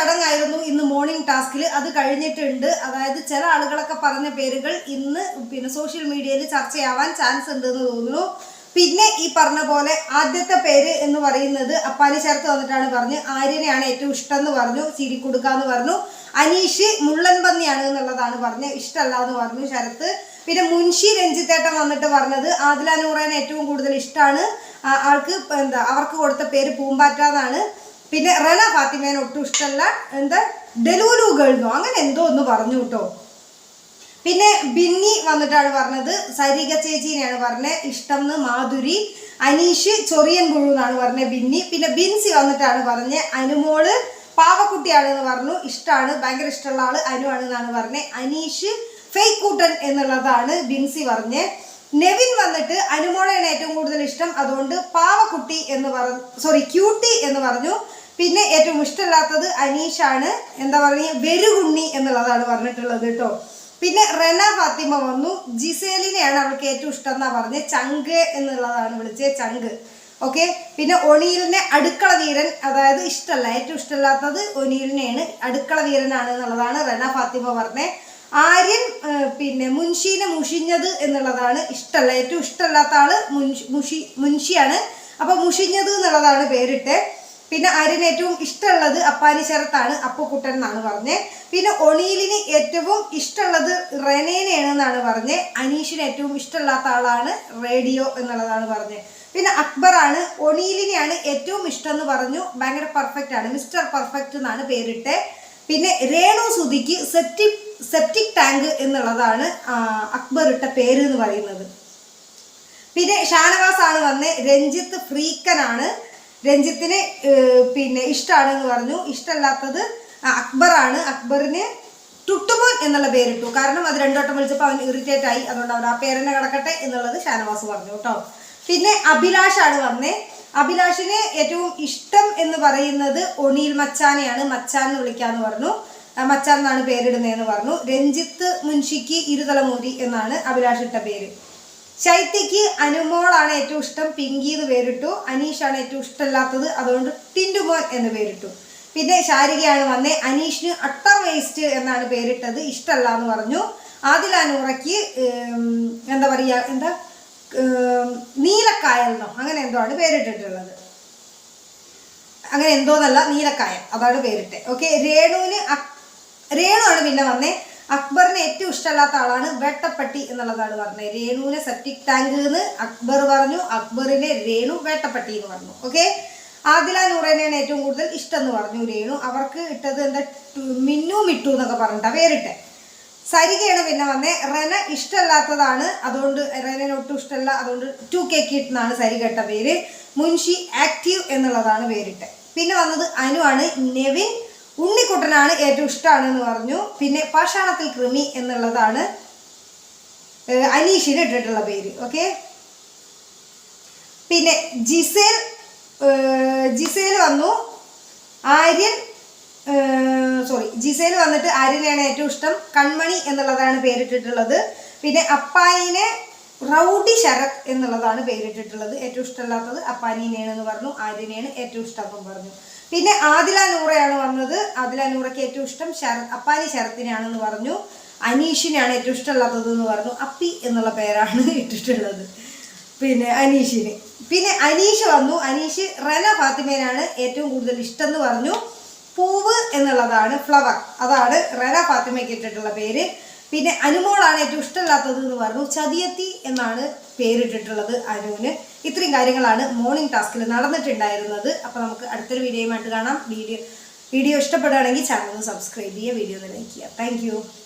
ചടങ്ങായിരുന്നു ഇന്ന് മോർണിംഗ് ടാസ്കിൽ അത് കഴിഞ്ഞിട്ടുണ്ട്. അതായത് ചില ആളുകളൊക്കെ പറഞ്ഞ പേരുകൾ ഇന്ന് പിന്നെ സോഷ്യൽ മീഡിയയിൽ ചർച്ചയാവാൻ ചാൻസ് ഉണ്ടെന്ന് തോന്നുന്നു. പിന്നെ ഈ പറഞ്ഞ പോലെ ആദ്യത്തെ പേര് എന്ന് പറയുന്നത് അപ്പാനി ചേർത്ത് വന്നിട്ടാണ് പറഞ്ഞ്. ആര്യനെയാണ് ഏറ്റവും ഇഷ്ടം എന്ന് പറഞ്ഞു. ചിരി എന്ന് പറഞ്ഞു. അനീഷ് മുള്ളൻ പന്നിയാണ് എന്നുള്ളതാണ് പറഞ്ഞ്. ഇഷ്ടമല്ല എന്ന് പറഞ്ഞു ശരത്ത്. പിന്നെ മുൻഷി രഞ്ജിത്തേട്ടൻ വന്നിട്ട് പറഞ്ഞത് ആദില നൂറേനെ ഏറ്റവും കൂടുതൽ ഇഷ്ടമാണ് ആൾക്ക് എന്താ അവർക്ക് കൊടുത്ത പേര് പൂമ്പാറ്റ എന്നാണ് പിന്നെ റല ഫാത്തിമേനെ ഒട്ടും ഇഷ്ടമല്ല. എന്താ? ഡെലൂലു അങ്ങനെ എന്തോ ഒന്ന് പറഞ്ഞു കേട്ടോ. പിന്നെ ബിന്നി വന്നിട്ടാണ് പറഞ്ഞത്. സരിക ചേച്ചീനെയാണ് പറഞ്ഞത് ഇഷ്ടം എന്ന് മാധുരി. അനീഷ് ചൊറിയൻ പുഴു എന്നാണ് പറഞ്ഞത് ബിന്നി. പിന്നെ ബിൻസി വന്നിട്ടാണ് പറഞ്ഞത് അനുമോൾ പാവക്കുട്ടിയാണെന്ന് പറഞ്ഞു. ഇഷ്ടമാണ് ഭയങ്കര ഇഷ്ടമുള്ള ആൾ ആണ് എന്നാണ് പറഞ്ഞത് അനീഷ് ഫേക്ക് കൂട്ടൻ എന്നുള്ളതാണ് ബിൻസി പറഞ്ഞ്. നെവിൻ വന്നിട്ട് അനുമോളെയാണ് ഏറ്റവും കൂടുതൽ ഇഷ്ടം. അതുകൊണ്ട് പാവക്കുട്ടി എന്ന് പറഞ്ഞു സോറി ക്യൂട്ടി എന്ന് പറഞ്ഞു. പിന്നെ ഏറ്റവും ഇഷ്ടമില്ലാത്തത് അനീഷാണ്. എന്താ പറയുക വെരുകുണ്ണി എന്നുള്ളതാണ് പറഞ്ഞിട്ടുള്ളത് കേട്ടോ. പിന്നെ റെന ഫാത്തിമ വന്നു. ജിസേലിനെയാണ് അവൾക്ക് ഏറ്റവും ഇഷ്ടം എന്നാ പറഞ്ഞത് ചങ്ക് എന്നുള്ളതാണ് വിളിച്ചത് ചങ്ക്. ഓക്കെ? പിന്നെ ഒണീലിനെ അടുക്കള വീരൻ അതായത് ഇഷ്ടമല്ല ഏറ്റവും ഇഷ്ടമില്ലാത്തത് ഒനീലിനെയാണ് അടുക്കള വീരനാണ് എന്നുള്ളതാണ് റെന ഫാത്തിമ പറഞ്ഞത് ആര്യൻ പിന്നെ മുൻഷീനെ മുഷിഞ്ഞത് എന്നുള്ളതാണ് ഇഷ്ടമല്ല. ഏറ്റവും ഇഷ്ടമല്ലാത്ത ആൾ മുൻഷി മുൻഷിയാണ്. അപ്പൊ മുഷിഞ്ഞത് എന്നുള്ളതാണ് പേരിട്ട്. പിന്നെ അരിന് ഏറ്റവും ഇഷ്ടമുള്ളത് അപ്പാനി ശരത്താണ്. അപ്പുക്കുട്ടൻ എന്നാണ് പറഞ്ഞത് പിന്നെ ഒണീലിന് ഏറ്റവും ഇഷ്ടമുള്ളത് റെനേനെയാണ് എന്നാണ് പറഞ്ഞത് അനീഷിന് ഏറ്റവും ഇഷ്ടമില്ലാത്ത ആളാണ് റേഡിയോ എന്നുള്ളതാണ് പറഞ്ഞത് പിന്നെ അക്ബറാണ്. ഒണീലിനെയാണ് ഏറ്റവും ഇഷ്ടം എന്ന് പറഞ്ഞു. ഭയങ്കര പെർഫെക്റ്റ് ആണ്. മിസ്റ്റർ പെർഫെക്റ്റ് എന്നാണ് പേരിട്ട്. പിന്നെ രേണു സുധിക്ക് സെപ്റ്റിക് സെപ്റ്റിക് ടാങ്ക് എന്നുള്ളതാണ് അക്ബർ ഇട്ട പേര് എന്ന് പറയുന്നത്. പിന്നെ ഷാനവാസ് ആണ് വന്ന്. രഞ്ജിത്ത് ഫ്രീക്കനാണ്. രഞ്ജിത്തിന് പിന്നെ ഇഷ്ടമാണ് എന്ന് പറഞ്ഞു. ഇഷ്ടമല്ലാത്തത് അക്ബറാണ്. അക്ബറിന് ടുട്ടുമോൻ എന്നുള്ള പേരിട്ടു. കാരണം അത് രണ്ടോട്ടം വിളിച്ചപ്പോൾ അവൻ ഇറിറ്റേറ്റ് ആയി. അതുകൊണ്ട് അവൻ ആ പേരെന്നെ കിടക്കട്ടെ എന്നുള്ളത് ഷാനവാസ് പറഞ്ഞു കേട്ടോ. പിന്നെ അഭിലാഷാണ് വന്നേ. അഭിലാഷിന് ഏറ്റവും ഇഷ്ടം എന്ന് പറയുന്നത് ഒണിയിൽ മച്ചാനെയാണ്. മച്ചാൻ എന്ന് വിളിക്കാന്ന് പറഞ്ഞു. മച്ചാൻ എന്നാണ് പേരിടുന്നതെന്ന് പറഞ്ഞു. രഞ്ജിത്ത് മുൻഷിക്ക് ഇരുതലമൂരി എന്നാണ് അഭിലാഷ് ഇട്ട പേര്. ശൈത്യക്ക് അനുമോളാണ് ഏറ്റവും ഇഷ്ടം. പിങ്കി എന്ന് പേരിട്ടു. അനീഷാണ് ഏറ്റവും ഇഷ്ടമില്ലാത്തത്. അതുകൊണ്ട് ടിൻഡുമോൻ എന്ന് പേരിട്ടു. പിന്നെ ശാരികയാണ് വന്നേ. അനീഷിന് അട്ടർ വേസ്റ്റ് എന്നാണ് പേരിട്ടത്. ഇഷ്ടമല്ല എന്ന് പറഞ്ഞു ആദിലാനൂറയ്ക്ക് എന്താ പറയുക എന്താ ഉം, നീലക്കായൽ അങ്ങനെ എന്തോ ആണ് പേരിട്ടിട്ടുള്ളത്. അങ്ങനെ എന്തോന്നല്ല നീലക്കായൽ. അതാണ് പേരിട്ടെ ഓക്കെ രേണുവിന് രേണു ആണ് പിന്നെ വന്നേ. അക്ബറിന് ഏറ്റവും ഇഷ്ടമല്ലാത്ത ആളാണ് വേട്ടപ്പട്ടി എന്നുള്ളതാണ് പറഞ്ഞത്. രേണുവിനെ സെപ്റ്റിക് ടാങ്ക് എന്ന് അക്ബർ പറഞ്ഞു. അക്ബറിനെ രേണു വേട്ടപ്പട്ടി എന്ന് പറഞ്ഞു. ഓക്കെ ആദില നൂറേനെയാണ് ഏറ്റവും കൂടുതൽ ഇഷ്ടം എന്ന് പറഞ്ഞു രേണു. അവർക്ക് ഇട്ടത് എന്താ? മിന്നു മിട്ടു എന്നൊക്കെ പറഞ്ഞിട്ടാണ് പേരിട്ടെ. സരികയാണ് പിന്നെ വന്നേ. റെന ഇഷ്ടമല്ലാത്തതാണ്. അതുകൊണ്ട് റെനന് ഒട്ടും ഇഷ്ടമല്ല. അതുകൊണ്ട് ടു കെ കിട്ട് എന്നാണ് സരിക ഇട്ട പേര്. മുൻഷി ആക്റ്റീവ് എന്നുള്ളതാണ് പേരിട്ടെ. പിന്നെ വന്നത് അനു ആണ്. നെവിൻ ഉണ്ണിക്കുട്ടനാണ് ഏറ്റവും ഇഷ്ടമാണ് എന്ന് പറഞ്ഞു. പിന്നെ പാഷാണത്തിൽ കൃമി എന്നുള്ളതാണ് അനീഷിന് ഇട്ടിട്ടുള്ള പേര്. ഓക്കെ? പിന്നെ ജിസേൽ ജിസേൽ വന്നു. ആര്യൻ സോറി ജിസേൽ വന്നിട്ട് ആര്യനെയാണ് ഏറ്റവും ഇഷ്ടം. കൺമണി എന്നുള്ളതാണ് പേരിട്ടിട്ടുള്ളത്. പിന്നെ അപ്പായിനെ റൗഡി ശരത് എന്നുള്ളതാണ് പേരിട്ടിട്ടുള്ളത്. ഏറ്റവും ഇഷ്ടമല്ലാത്തത് അപ്പാനീനെയാണെന്ന് പറഞ്ഞു. ആര്യനെയാണ് ഏറ്റവും ഇഷ്ടം പറഞ്ഞു. പിന്നെ ആദില നൂറയാണ് വന്നത്. ആദില നൂറയ്ക്ക് ഏറ്റവും ഇഷ്ടം ശരത് അപ്പാനി ശരത്തിനെയാണെന്ന് പറഞ്ഞു. അനീഷിനാണ് ഏറ്റവും ഇഷ്ടമല്ലാത്തത് എന്ന് പറഞ്ഞു. അപ്പി എന്നുള്ള പേരാണ് ഇട്ടിട്ടുള്ളത്. പിന്നെ അനീഷിന്. പിന്നെ അനീഷ് വന്നു. അനീഷ് റന ഫാത്തിമേനാണ് ഏറ്റവും കൂടുതൽ ഇഷ്ടം എന്ന് പറഞ്ഞു. പൂവ് എന്നുള്ളതാണ് ഫ്ലവർ അതാണ് റന ഫാത്തിമയ്ക്ക് ഇട്ടിട്ടുള്ള പേര്. പിന്നെ അനുമോളാണ് ഏറ്റവും ഇഷ്ടമില്ലാത്തത് എന്ന് പറഞ്ഞു. ചതിയത്തി എന്നാണ് പേരിട്ടിട്ടുള്ളത് അനുവിന്. ഇത്രയും കാര്യങ്ങളാണ് മോർണിംഗ് ടാസ്കിൽ നടന്നിട്ടുണ്ടായിരുന്നത്. അപ്പോൾ നമുക്ക് അടുത്തൊരു വീഡിയോയുമായിട്ട് കാണാം. വീഡിയോ വീഡിയോ ഇഷ്ടപ്പെടുകയാണെങ്കിൽ ചാനൽ സബ്സ്ക്രൈബ് ചെയ്യുക വീഡിയോ ഒന്ന് ലൈക്ക് ചെയ്യുക. താങ്ക്